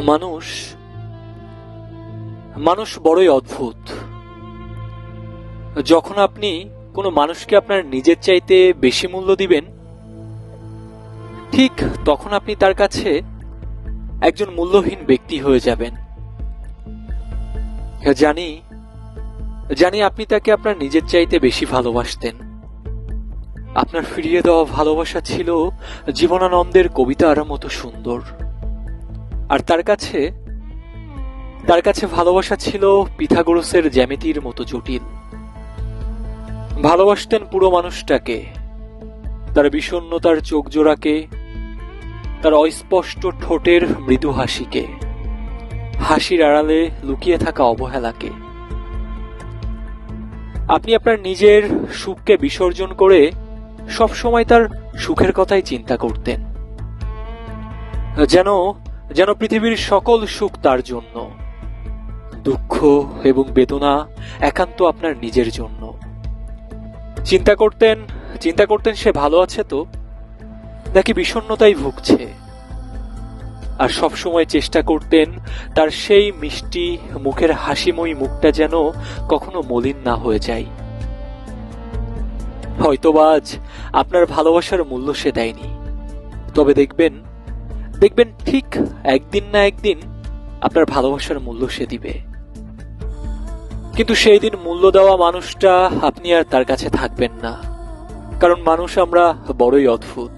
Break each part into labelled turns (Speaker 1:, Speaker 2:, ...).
Speaker 1: মানুষ মানুষ বড়ই অদ্ভুত। যখন আপনি কোনো মানুষকে আপনার নিজের চাইতে বেশি মূল্য দিবেন, ঠিক তখন আপনি তার কাছে একজন মূল্যহীন ব্যক্তি হয়ে যাবেন। জানি জানি আপনি তাকে আপনার নিজের চাইতে বেশি ভালোবাসতেন। আপনার ফিরিয়ে দেওয়া ভালোবাসা ছিল জীবনানন্দের কবিতার মতো সুন্দর। আর তার কাছে তার কাছে ভালোবাসা ছিল পিথাগোরসের জ্যামিতির মতো জটিল। ভালোবাসতেন পুরো মানুষটাকে, তার বিষণ্ণতার চোখ জোড়াকে তার অস্পষ্ট ঠোঁটের মৃদু হাসিকে, হাসির আড়ালে লুকিয়ে থাকা অবহেলাকে। আপনি আপনার নিজের সুখকে বিসর্জন করে সবসময় তার সুখের কথাই চিন্তা করতেন। যেন যেন পৃথিবীর সকল সুখ তার জন্য। দুঃখ এবং বেদনা একান্ত আপনার নিজের জন্য। চিন্তা করতেন চিন্তা করতেন সে ভালো আছে তো? নাকি বিষণ্ণতাই ভুগছে? আর সবসময় চেষ্টা করতেন তার সেই মিষ্টি, মুখের হাসিময়ী মুখটা যেন কখনো মলিন না হয়ে যায়। হয়তোবা আজ আপনার ভালোবাসার মূল্য সে দেয়নি। তবে দেখবেন দেখবেন ঠিক একদিন না একদিন আপনার ভালোবাসার মূল্য সে দিবে। কিন্তু সেই দিন মূল্য দেওয়া মানুষটা আপনি আর তার কাছে থাকবেন না। কারণ মানুষ আমরা বড়ই অদ্ভুত।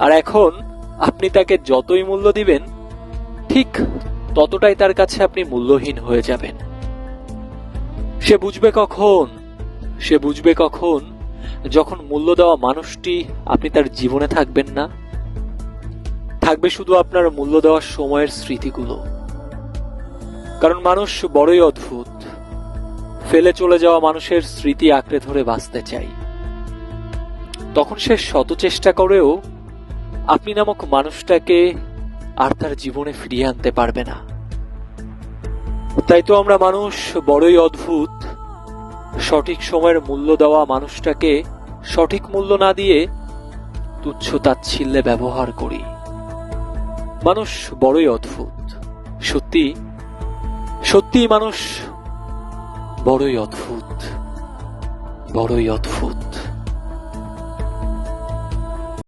Speaker 1: আর এখন আপনি তাকে যতই মূল্য দিবেন, ঠিক ততটাই তার কাছে আপনি মূল্যহীন হয়ে যাবেন। সে বুঝবে কখন, সে বুঝবে কখন যখন মূল্য দেওয়া মানুষটি আপনি তার জীবনে থাকবেন না। থাকবে শুধু আপনার মূল্য দেওয়ার সময়ের স্মৃতিগুলো। কারণ মানুষ বড়ই অদ্ভুত। ফেলে চলে যাওয়া মানুষের স্মৃতি আঁকড়ে ধরে বাঁচতে চাই। তখন সে শত চেষ্টা করেও আপনি নামক মানুষটাকে আর তার জীবনে ফিরিয়ে আনতে পারবে না। তাই তো আমরা মানুষ বড়ই অদ্ভুত। সঠিক সময়ের মূল্য দেওয়া মানুষটাকে সঠিক মূল্য না দিয়ে তুচ্ছ তাচ্ছিল্যে ব্যবহার করি। মানুষ বড়ই অদ্ভুত। সত্যি সত্যি মানুষ বড়ই অদ্ভুত বড়ই অদ্ভুত।